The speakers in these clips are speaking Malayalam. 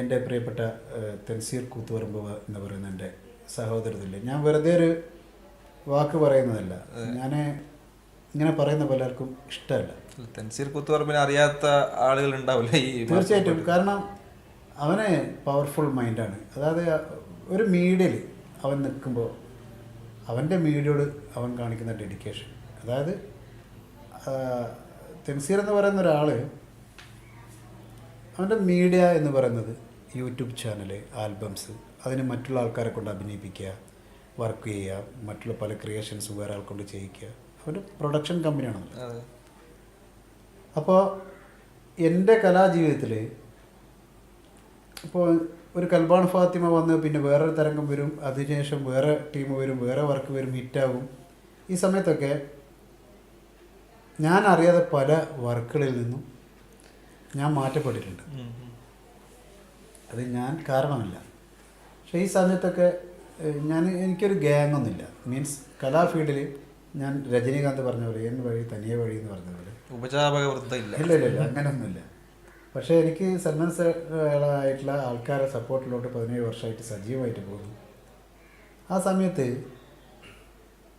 എന്റെ പ്രിയപ്പെട്ട തൻസീർ കൂത്തുപറമ്പ് എന്ന് പറയുന്ന എന്റെ സഹോദരത്തില്ലേ ഞാൻ വെറുതെ ഒരു വാക്ക് പറയുന്നതല്ല. ഞാൻ ഇങ്ങനെ പറയുന്ന പലർക്കും ഇഷ്ടമല്ല. തെൻസീർ കൂത്തുപറമ്പിനെ അറിയാത്ത ആളുകൾ ഉണ്ടാവില്ല ഈ തീർച്ചയായിട്ടും. കാരണം അവന് പവർഫുൾ മൈൻഡാണ് അതായത് ഒരു മീഡിയയിൽ അവൻ നിൽക്കുമ്പോൾ അവന്റെ മീഡിയയോട് അവൻ കാണിക്കുന്ന ഡെഡിക്കേഷൻ അതായത് തെൻസീർ എന്ന് പറയുന്ന ഒരാൾ അവന്റെ മീഡിയ എന്ന് പറയുന്നത് യൂട്യൂബ് ചാനൽ ആൽബംസ് അതിന് മറ്റുള്ള ആൾക്കാരെ കൊണ്ട് അഭിനയിപ്പിക്കുക വർക്ക് ചെയ്യുക മറ്റുള്ള പല ക്രിയേഷൻസ് വേറെ ആൾക്കൊണ്ട് കൊണ്ട് ചെയ്യിക്കുക. അവന്റെ പ്രൊഡക്ഷൻ കമ്പനിയാണ്. അപ്പോൾ എന്റെ കലാജീവിതത്തിൽ ഇപ്പോൾ ഒരു കൽബാൺ ഫാത്തിമ വന്ന് പിന്നെ വേറൊരു തരംഗം വരും അതിനുശേഷം വേറെ ടീം വരും വേറെ വർക്ക് വരും ഹിറ്റാകും. ഈ സമയത്തൊക്കെ ഞാൻ അറിയാതെ പല വർക്കുകളിൽ നിന്നും ഞാൻ മാറ്റപ്പെട്ടിട്ടുണ്ട്. അത് ഞാൻ കാരണമല്ല. പക്ഷേ ഈ സമയത്തൊക്കെ ഞാൻ എനിക്കൊരു ഗ്യാങ് ഒന്നുമില്ല. മീൻസ് കലാ ഫീൽഡിൽ ഞാൻ രജനീകാന്ത് പറഞ്ഞ പോലെ എൻ വഴി തനിയെ വഴി എന്ന് പറഞ്ഞ പോലെ. ഉപചാപക ഇല്ല. ഇല്ല ഇല്ല അങ്ങനെയൊന്നുമില്ല പക്ഷേ എനിക്ക് സൽമാൻ ആയിട്ടുള്ള ആൾക്കാരെ സപ്പോർട്ടിലോട്ട് പതിനേഴ് വർഷമായിട്ട് സജീവമായിട്ട് പോകുന്നു. ആ സമയത്ത്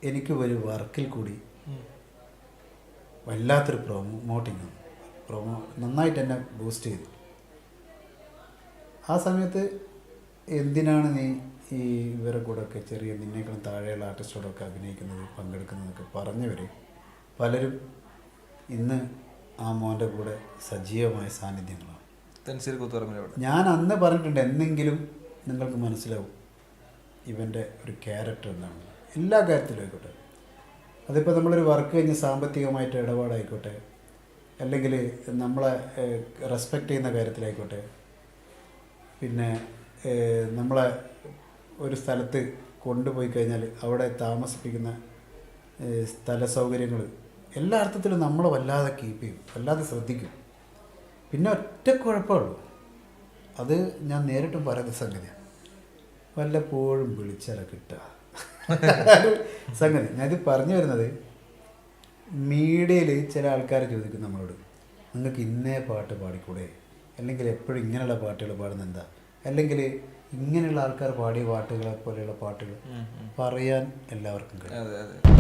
എനിക്ക് ഒരു വർക്കിൽ കൂടി. വല്ലാത്തൊരു പ്രൊമോട്ടിങ് പ്രൊമോ നന്നായിട്ട് എന്നെ ബൂസ്റ്റ് ചെയ്തു. ആ സമയത്ത് എന്തിനാണ് നീ ഈ ഇവരെ കൂടെ ഒക്കെ ചെറിയ നിന്നേക്കാളും താഴെയുള്ള ആർട്ടിസ്റ്റോടൊക്കെ അഭിനയിക്കുന്നത് പങ്കെടുക്കുന്നതൊക്കെ പറഞ്ഞവർ പലരും ഇന്ന് ആ മോന്റെ കൂടെ സജീവമായ സാന്നിധ്യങ്ങളാണ്. തെൻസീർ ഞാൻ അന്ന് പറഞ്ഞിട്ടുണ്ട് എന്നെങ്കിലും നിങ്ങൾക്ക് മനസ്സിലാവും ഇവന്റെ ഒരു ക്യാരക്ടർ എന്താണ് എല്ലാ കാര്യത്തിലും ആയിക്കോട്ടെ. അതിപ്പോൾ നമ്മളൊരു വർക്ക് കഴിഞ്ഞ് സാമ്പത്തികമായിട്ട് ഇടപാടായിക്കോട്ടെ അല്ലെങ്കിൽ നമ്മളെ റെസ്പെക്റ്റ് ചെയ്യുന്ന കാര്യത്തിലായിക്കോട്ടെ. പിന്നെ നമ്മളെ ഒരു സ്ഥലത്ത് കൊണ്ടുപോയി കഴിഞ്ഞാൽ അവിടെ താമസിപ്പിക്കുന്ന സ്ഥല സൗകര്യങ്ങൾ എല്ലാ അർത്ഥത്തിലും നമ്മൾ വല്ലാതെ കീപ്പ് ചെയ്യും വല്ലാതെ ശ്രദ്ധിക്കും. പിന്നെ ഒറ്റ കുഴപ്പമുള്ളൂ അത് ഞാൻ നേരിട്ടും പറയുന്ന സംഗതിയാണ് വല്ലപ്പോഴും വിളിച്ചാൽ കിട്ടുക. സംഗതി. ഞാനിത് പറഞ്ഞു വരുന്നത് മീഡിയയിൽ ചില ആൾക്കാർ ചോദിക്കും നമ്മളോട് നിങ്ങൾക്ക് ഇന്നേ പാട്ട് പാടിക്കൂടെ? അല്ലെങ്കിൽ എപ്പോഴും ഇങ്ങനെയുള്ള പാട്ടുകൾ പാടുന്ന എന്താ? അല്ലെങ്കിൽ ഇങ്ങനെയുള്ള ആൾക്കാർ പാടിയ പാട്ടുകളെ പോലെയുള്ള പാട്ടുകൾ. പറയാൻ എല്ലാവർക്കും കഴിയും.